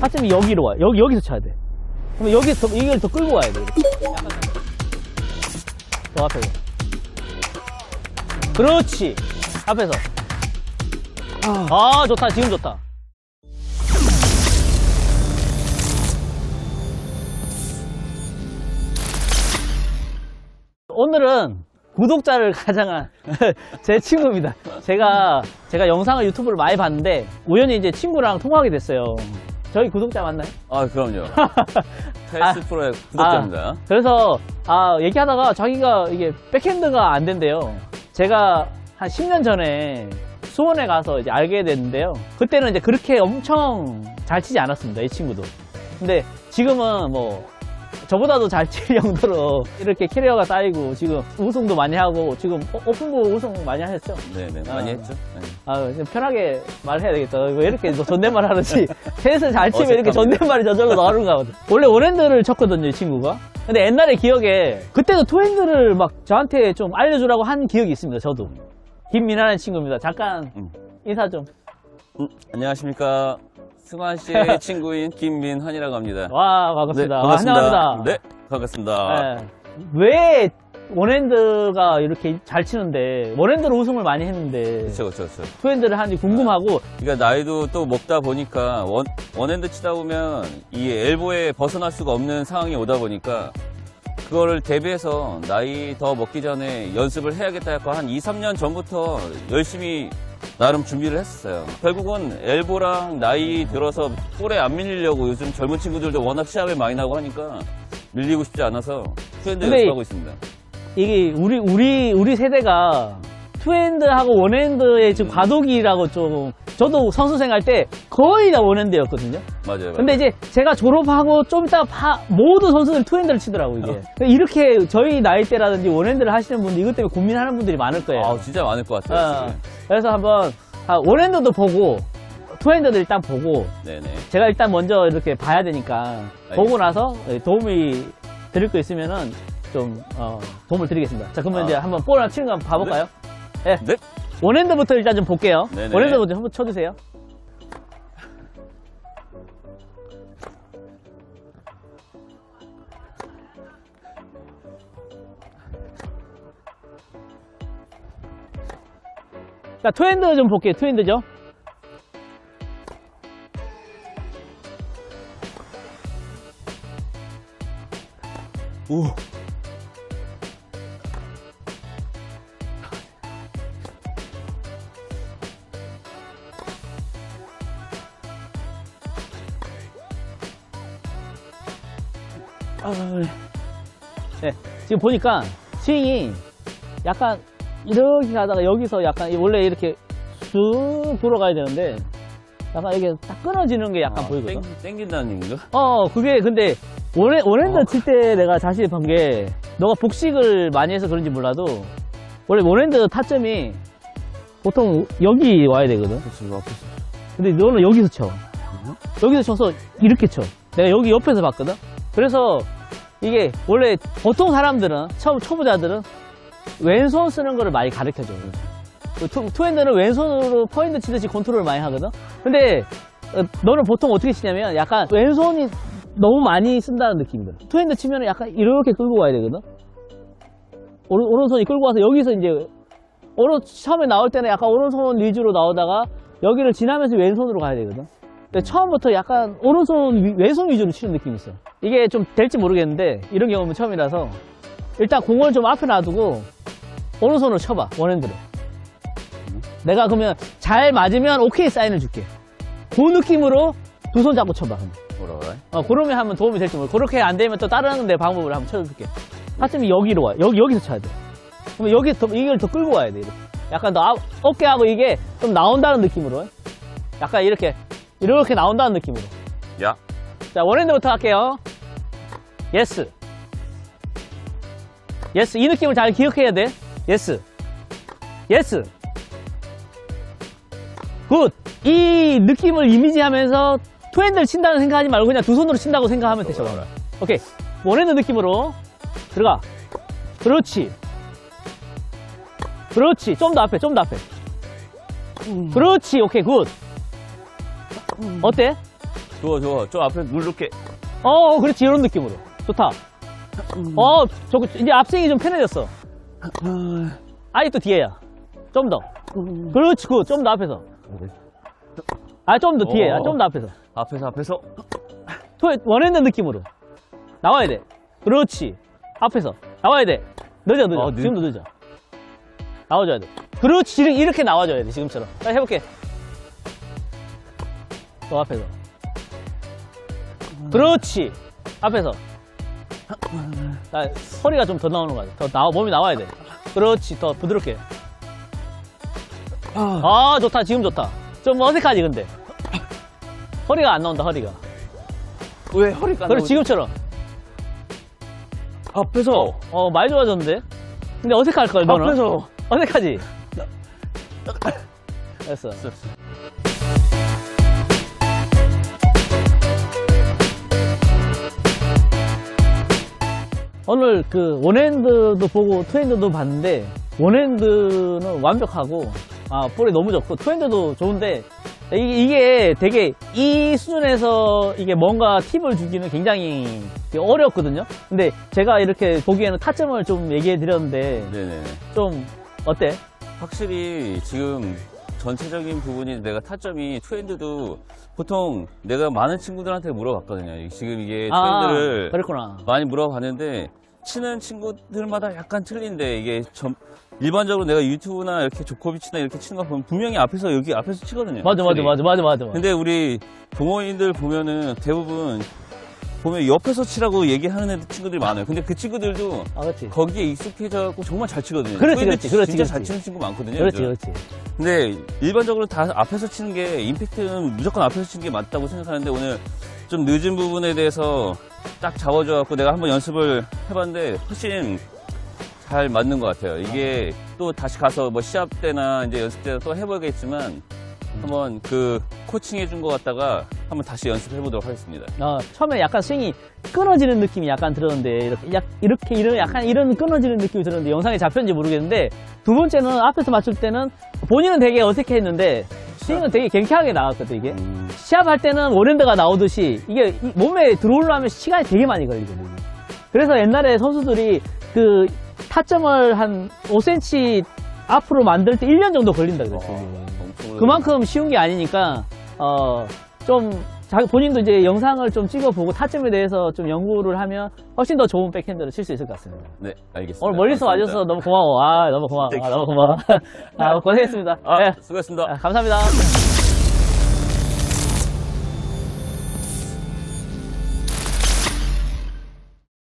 타점이 여기로 와. 여기, 여기서 쳐야 돼. 그럼 여기 더, 이걸 더 끌고 와야 돼. 더 앞에. 그렇지. 앞에서. 아, 좋다. 지금 좋다. 오늘은 구독자를 가장한 제 친구입니다. 제가 제가 영상을 유튜브를 많이 봤는데 우연히 이제 친구랑 통화하게 됐어요. 저희 구독자 맞나요? 아, 그럼요. 테스 프로의 구독자입니다. 아, 그래서 아 얘기하다가 자기가 이게 백핸드가 안 된대요. 제가 한 10년 전에 수원에 가서 이제 알게 됐는데요. 그때는 이제 그렇게 엄청 잘 치지 않았습니다. 이 친구도. 근데 지금은 뭐 저보다도 잘 칠 정도로 이렇게 캐리어가 쌓이고 지금 우승도 많이 하고 지금 오- 오픈부 우승 많이 하셨죠? 네네, 아. 많이 했죠. 네. 아, 좀 편하게 말해야 되겠다. 왜 이렇게 뭐 존댓말 하는지. 테스트 잘 치면 이렇게 어색합니다. 존댓말이 저절로 나오는가 보다. 원래 원핸드를 쳤거든요, 이 친구가. 근데 옛날에 기억에, 그때도 투핸드를 막 저한테 좀 알려주라고 한 기억이 있습니다, 저도. 김민아라는 친구입니다. 잠깐 음. 인사 좀. 음, 안녕하십니까. 승환 씨의 친구인 김민환이라고 합니다. 와, 반갑습니다. 네, 아, 환영합니다. 네, 반갑습니다. 네. 왜 원핸드가 이렇게 잘 치는데, 원핸드로 우승을 많이 했는데, 그렇죠, 그렇죠, 그렇죠. 투핸드를 하는지 궁금하고, 그러니까 나이도 또 먹다 보니까 원, 원핸드 치다 보면 이 엘보에 벗어날 수가 없는 상황이 오다 보니까 그거를 대비해서 나이 더 먹기 전에 연습을 해야겠다 해서 한 2, 3년 전부터 열심히 나름 준비를 했었어요. 결국은 엘보랑 나이 들어서 볼에 안 밀리려고 요즘 젊은 친구들도 워낙 시합을 많이 나고 하니까 밀리고 싶지 않아서 투핸드 근데 연습하고 있습니다. 이게 우리 우리 우리 세대가 투핸드하고 원핸드의 지금 과도기라고 좀 저도 선수 생활 때 거의 다 원핸드였거든요. 맞아요. 맞아요. 근데 이제 제가 졸업하고 좀 이따 파- 모든 선수들이 투핸드를 치더라고 이게. 이렇게 저희 나이 때라든지 원핸드를 하시는 분들 이것 때문에 고민하는 분들이 많을 거예요. 아, 진짜 많을 것 같아요. 어. 그래서 한번 아, 원핸드도 보고 투핸드도 일단 보고 네네. 제가 일단 먼저 이렇게 봐야 되니까 보고 나서 도움이 드릴 거 있으면은 좀 어, 도움을 드리겠습니다. 자 그러면 아. 이제 한번 볼 하나 치는 거 한번 봐볼까요? 네. 네. 원핸드부터 일단 좀 볼게요. 네네. 원핸드부터 한번 쳐주세요. 자 투핸드 좀 볼게요. 투핸드죠. 오. 아, 네. 지금 보니까 스윙이 약간 이렇게 가다가 여기서 약간 원래 이렇게 쑥 돌아가야 되는데 약간 이게 딱 끊어지는 게 약간 아, 보이거든. 땡, 땡긴다는 얘기인가? 어, 그게 근데 원해, 원핸드 어. 칠때 내가 자신이 본게 너가 복식을 많이 해서 그런지 몰라도 원래 원핸드 타점이 보통 여기 와야 되거든. 그렇지, 앞에서. 근데 너는 여기서 쳐. 여기서 쳐서 이렇게 쳐. 내가 여기 옆에서 봤거든. 그래서 이게 원래 보통 사람들은 처음 초보자들은 왼손 쓰는 거를 많이 가르쳐 줘. 그 투, 투핸드는 왼손으로 포핸드 치듯이 컨트롤을 많이 하거든. 근데 어, 너는 보통 어떻게 치냐면 약간 왼손이 너무 많이 쓴다는 느낌이 들어. 투핸드 치면 약간 이렇게 끌고 가야 되거든. 오른, 오른손이 끌고 와서 여기서 이제 오른 처음에 나올 때는 약간 오른손 위주로 나오다가 여기를 지나면서 왼손으로 가야 되거든. 근데 처음부터 약간 오른손 위- 왼손 위주로 치는 느낌이 있어. 이게 좀 될지 모르겠는데 이런 경험은 처음이라서 일단 공을 좀 앞에 놔두고 오른손으로 쳐봐 원핸드로. 내가 그러면 잘 맞으면 오케이 사인을 줄게. 그 느낌으로 두 손 잡고 쳐봐. 그럼. 해? 어, 그러면 하면 도움이 될지 모르고 그렇게 안 되면 또 다른 내 방법을 한번 쳐줄게. 타점이 여기로 와. 여기 여기서 쳐야 돼. 그러면 여기 더 이걸 더 끌고 와야 돼. 이렇게. 약간 더 아- 어깨하고 이게 좀 나온다는 느낌으로. 약간 이렇게 이렇게 나온다는 느낌으로. 야. 자 원핸드부터 할게요. 예스. 예스. 이 느낌을 잘 기억해야 돼. 예스. 예스. 굿. 이 느낌을 이미지하면서 투핸드를 친다는 생각하지 말고 그냥 두 손으로 친다고 생각하면 되죠. 오케이. 원핸드 느낌으로 들어가. 그렇지. 그렇지. 좀 더 앞에, 좀 더 앞에. 그렇지. 오케이, 굿. 어때? 좋아, 좋아. 좀 앞에 누를게. 어, 어, 그렇지. 이런 느낌으로. 좋다. 어, 저거, 이제 앞생이 좀 편해졌어. 아직도 뒤에야. 좀 더. 그렇지, 그, 좀더 앞에서. 아, 좀 더 뒤에, 아, 좀더 앞에서. 앞에서, 앞에서. 토- 원했는 느낌으로. 나와야 돼. 그렇지. 앞에서. 나와야 돼. 늦어, 늦어. 어, 늦- 지금도 늦어. 나와줘야 돼. 그렇지. 이렇게 나와줘야 돼, 지금처럼. 자, 해볼게. 또 앞에서. 그렇지. 앞에서. 나 허리가 좀 더 나오는 거 같아. 더 나와, 몸이 나와야 돼. 그렇지. 더 부드럽게. 아, 좋다. 지금 좋다. 좀 어색하지, 근데. 허리가 안 나온다, 허리가. 왜 허리가 그래, 지금처럼. 앞에서. 어, 많이 좋아졌는데? 근데 어색할걸, 너는? 앞에서. 어색하지? 됐어. 오늘 그 원핸드도 보고 투핸드도 봤는데 원핸드는 완벽하고 아 볼이 너무 좋고 투핸드도 좋은데 이게, 되게 이 수준에서 이게 뭔가 팁을 주기는 굉장히 어렵거든요. 근데 제가 이렇게 보기에는 타점을 좀 얘기해 드렸는데 네네. 좀 어때? 확실히 지금 전체적인 부분이 내가 타점이 투핸드도 보통 내가 많은 친구들한테 물어봤거든요. 지금 이게 투핸드를 아, 그렇구나. 많이 물어봤는데 치는 친구들마다 약간 틀린데 이게 점- 일반적으로 내가 유튜브나 이렇게 조코비치나 이렇게 치는 거 보면 분명히 앞에서 여기 앞에서 치거든요. 맞아, 맞아, 확실히. 맞아, 맞아, 맞아. 맞아. 근데 우리 동호인들 보면은 대부분 보면 옆에서 치라고 얘기하는 애들 친구들이 많아요. 근데 그 친구들도 아, 그렇지. 거기에 익숙해져갖고 정말 잘 치거든요. 그렇지, 그렇지, 그렇지, 진짜 그렇지. 잘 치는 친구 많거든요. 그렇지, 요즘. 그렇지. 근데 일반적으로 다 앞에서 치는 게 임팩트는 무조건 앞에서 치는 게 맞다고 생각하는데 오늘 좀 늦은 부분에 대해서 딱 잡아줘갖고 내가 한번 연습을 해봤는데 훨씬 잘 맞는 것 같아요. 이게 또 다시 가서 뭐 시합 때나 이제 연습 때또 해보겠지만 한번 그 코칭 해준 것 같다가 한번 다시 연습해 보도록 하겠습니다. 어, 처음에 약간 스윙이 끊어지는 느낌이 약간 들었는데 이렇게 약, 이렇게 이런 약간 이런 끊어지는 느낌이 들었는데 영상에 잡혔는지 모르겠는데 두 번째는 앞에서 맞출 때는 본인은 되게 어색했는데 스윙은 되게 경쾌하게 나왔거든 이게 시합할 때는 원핸드가 나오듯이 이게 이 몸에 들어오려면 시간이 되게 많이 걸리거든요. 그래서 옛날에 선수들이 그 타점을 한 5cm 앞으로 만들 때 1년 정도 걸린다 그랬어요. 엄청 그만큼 쉬운 게 아니니까 어 좀 본인도 이제 영상을 좀 찍어보고 타점에 대해서 좀 연구를 하면 훨씬 더 좋은 백핸드를 칠 수 있을 것 같습니다. 네 알겠습니다. 오늘 멀리서 감사합니다. 와줘서 너무 고마워. 아 너무 고마워. 아, 너무 고마워. 아 고생했습니다. 아, 네. 수고했습니다. 아, 감사합니다.